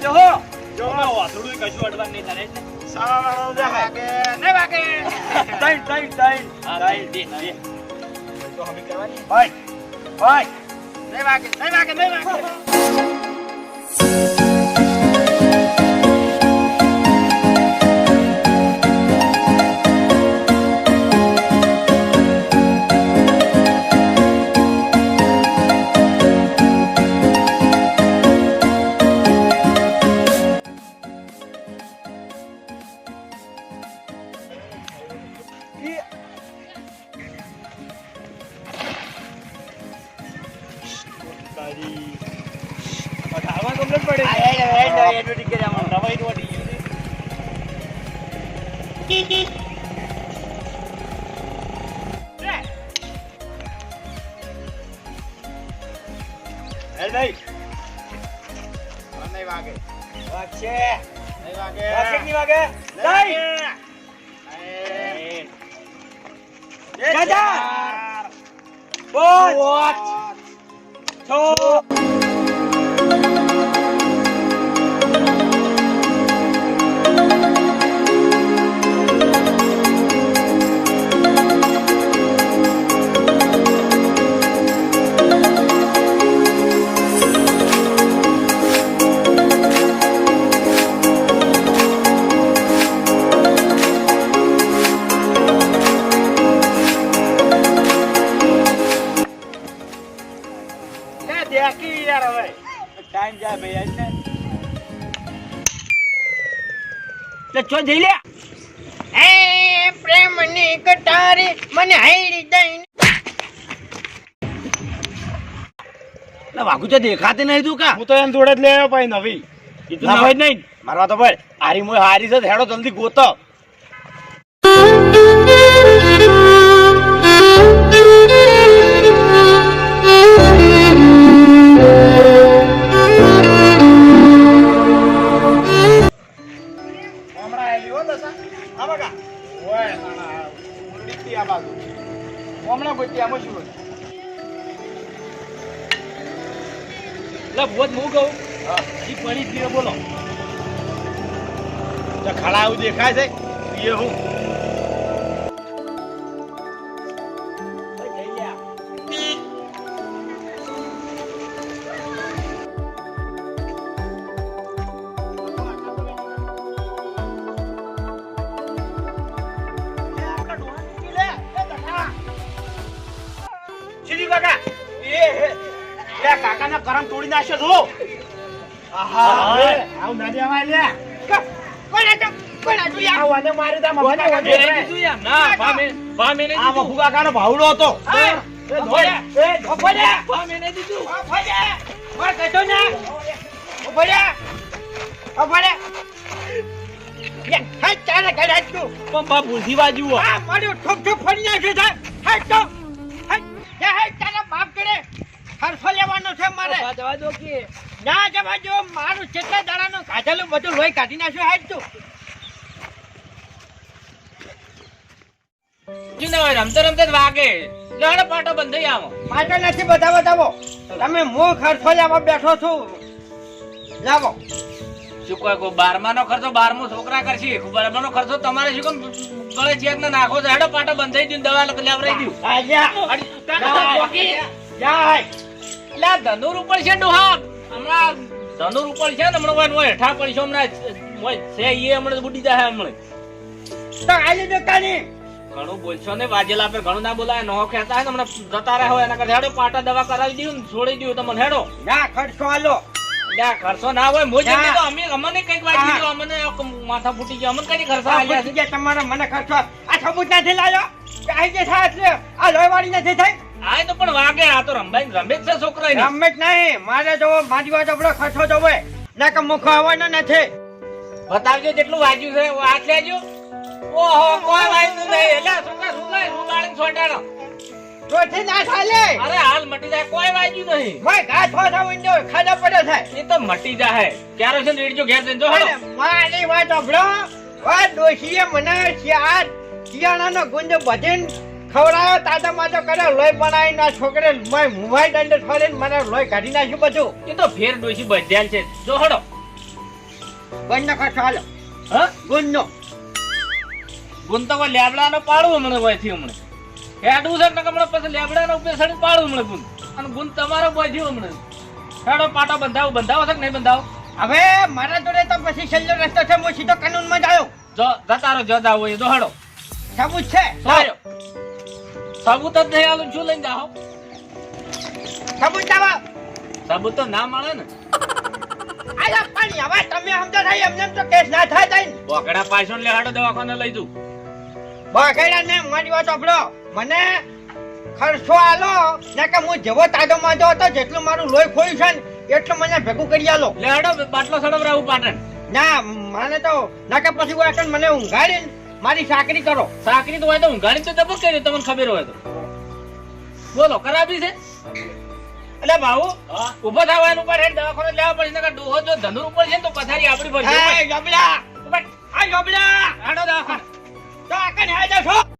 રહેજો હો જો વાસણું કશું અડવાનું નહીં તારે. સાવ વાગે. ને વાગે. ત્રણ ત્રણ હા, ત્રણ દે, દે. તો હમી કરવાની ભાઈ ભાઈ. ને વાગે ને વાગે ને વાગે. હેડ હેડ હેડ હેડ ટાઈમ જાય ભાઈ ને લે ચો જઈ લે. એ પ્રેમની કટારી મને હાઈડી દઈ લે વાગુ તો દેખાતે નહીં તું કા? હું તો એમ જોડે જ આવ્યો ભાઈ નવી. કીધું ના ના ભાઈ. નહીં. મારવા તો ભાઈ હારી મોય હારી છે હેડો જલ્દી ગોતો. બકા ઓય નાના ઉલડી આ બાજુ. હમણાં ગોતી શું હોય? લે ભૂત હું કહું? હજી પડી જ બોલો. ખાડા આવું દેખાય છે. એ હું. સીધી કાકા એ હે લે કાકાના કરમ તોડી નાખ્યો જો આહા. આવ ના લે કોણ? કોણ યાર? આવાને મારી દા યાર, ના, આ ભાવડો હતો. એ ધોય. દીધું. ને. ચાલે તું. પણ વાગ્યું હો. આ ઠોક ઠોક ફરી. હાય, તો. તારા બાપ. હરફો લેવાનો છે મારે. જવા દો કે. ના જવા જો મારું કેટલા દાડાનું કાઢેલું બધું લોહી કાઢી નાખ્યું હાજ તું. શું ના હોય, રમતા રમતા જ વાગે. લે, પાટો બંધ થઈ આવો. પાછો નથી બધા બતાવો તમે હું ખર્ચો લેવા બેઠો છું. લાવો. શું બારમા નો ખર્ચો બારમો છોકરા કરશે. બારમાનો ખર્ચો તમારે શું ગળે ચેક ને નાખો છો. હેડો પાટો બંધ થઈ ગયું દવા લેવરાઈ. એટલે ધનુર ઉપર છે ડોહા હમણાં ધનુર ઉપર છે ને હમણાં ઓય હેઠા પડશે હમણાં. છે એ હમણાં બુડી જાય હમણાં. ઘણું બોલશો ને વાજેલા આપે ઘણું ના બોલાય નો ખેતા હોય ને હમણાં જતા રહ્યા હોય એના કરતા. હેડો પાટા દવા કરાવી દઉં ને છોડી દઉં તમને. હેડો. ના ખર્ચો આલો. ખર્ચો ના હોય મોજ તો અમે અમને કંઈક વાગી હા. અમને માથા ફૂટી ગયા અમને કઈ ખર્ચો આ આલ્યા છે? ગયા મને ખર્ચો આ સબૂત નથી લાયો કે જે થાય એટલે આ લોહીવાળી નથી થઈ? આ તો પણ વાગે આ તો રંભાઈ રમે છે છોકરા રમે જ નહીં. મારે જો મારી વાત આપણો ખર્ચો જોવે. ના કે મુખ આવવાનો નથી. બતાવજો જેટલું વાગ્યું છે વાત લેજો ઓહો કોઈ વાગ્યું નહીં. એટલે છોકરા છોકરા હું બાળીને છોડાનો ના થાલે અરે હાલ મટી જાય કોઈ વાગ્યું નહીં. ભાઈ ઘા થો થો વિંડો ખાડા પડે થાય. એ તો મટી જાય કેરોસીન રેડજો ઘેર જઈને જો અને મારી વાત સાંભળો. આ ડોશીએ મને શિયાળ શિયાળાનો ગુંજો બધીને ખવડાયો તાજા માજો કર્યો લોહી બનાવી ના છોકરે મોય મુંવાઈ દંડ છોડીને મને લોહી કાઢી નાખ્યું બધું. એ તો ફેર ડોશી બધ્યાલ છે. જો હેડો. બંને ખર્ચો ચાલો હા? ગુંજનો. ગુણ તો કોઈ લેબડાનો પાડું હમણાં વયથી હમણાં. હેડવું છે ને હમણાં પછી લેબડાનો ઉપર સડી પાડું હમણાં ગુણ. અને ગુણ તમારો વયથી હમણાં. હેડો પાટો બંધાવો બંધાવો છે કે નહીં બંધાવો? હવે મારા જોડે તો પછી છેલ્લો રસ્તો છે હું સીધો કાનૂનમાં જ આવ્યો. જો જતા રહો જો જાવ હોય તો હેડો. સબૂત છે. સારો સાબુત જ નહીં આલું શું લઈને જાઓ? સબૂત લાવો સબૂત તો ના મળે ને. આલા પાણી હવે તમે સમજો થાય એમને એમ તો કેસ ના થાય જાય બોકડા પાછો લે હેડો દવાખાને લઈ જઉં. બોકડા ને મારી વાત સાંભળો મને ખર્ચો આલો ને કે હું જેવો તાજો માંજો હતો જેટલું મારું લોહી ખોયું છે ને એટલું મને ભેગું કરી આલો. લે હડો બાટલો સડવરાવું પાટણ ના. મને તો ના કે પછી કોઈ મને ઊંઘાડી મારી સાકરી કરો. સાકરી તો હોય તો ઊંઘાડી તો તબક કરી તમને ખબર હોય તો. બોલો ખરાબી છે? એટલે ભાઉ ઊભો થવાનું પર હેડ દવાખાને લેવા પડશે નકર ડોહો જો ધનુર ઉપર છે ને તો પથારી આપણી પર છે એ આ જોબલા હાડો દવાખાને. તો આકન કને હાજર છો